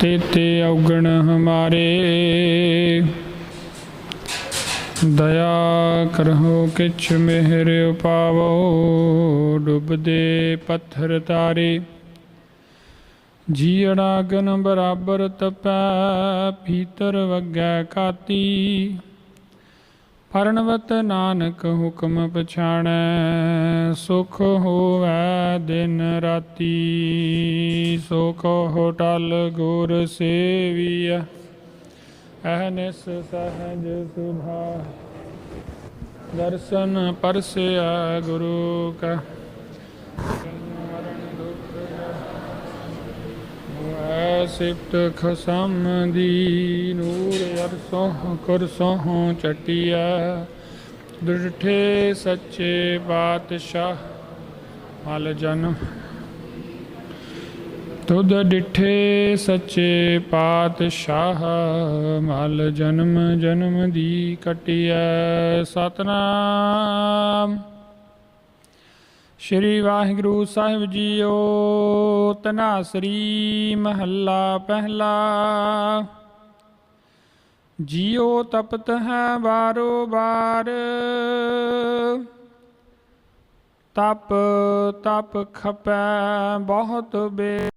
ਤੇਤੇ ਔਗਣ ਹਮਾਰੇ। ਦਇਆ ਕਰਹੁ ਕਿਛ ਮਿਹਰ ਉਪਾਵੋ, ਡੁੱਬਦੇ ਪੱਥਰ ਤਾਰੇ। ਜੀਣਾ ਗਨ ਬਰਾਬਰ ਤਪੈ, ਭੀਤਰ ਵਗੈ ਕਾਤੀ। ਪਰਣਵਤ ਨਾਨਕ ਹੁਕਮ ਪਛਾਣੈ ਸੁਖ ਹੋਵੈ ਦਿਨ ਰਾਤੀ ਸੋ ਕੋ ਟਲ ਗੁਰ ਸੇਵੀਐ ਅਹਨਿਸ ਸਹਜ ਸੁਭਾ ਦਰਸ਼ਨ ਪਰਸਿਆ ਗੁਰੂ ਕਾ ਮਰਨ ਦੁਖ ਹੈ ਸਿਫਤ ਖਸਮ ਦੀ ਨੂਰ ਅਰਸੋਂ ਕੁਰਸੋਂ ਚਟਿਆ ਦੁਰਠੇ ਸੱਚੇ ਬਾਦਸ਼ਾਹ ਮਲ ਜਨਮ ਤੁਧ ਡਿਠੇ ਸੱਚੇ ਪਾਤਸ਼ਾਹ ਮਲ ਜਨਮ ਜਨਮ ਦੀ ਕਟਿਐ ਸਤਨਾਮ। ਸ਼੍ਰੀ ਵਾਹਿਗੁਰੂ ਸਾਹਿਬ ਜੀਓ ਤਨਾਸਰੀ ਮਹੱਲਾ ਪਹਿਲਾ। ਜੀਉ ਤਪਤ ਹੈ ਬਾਰੋ ਬਾਰ ਤਪ ਤਪ ਖਪੈ ਬਹੁਤ ਬੇ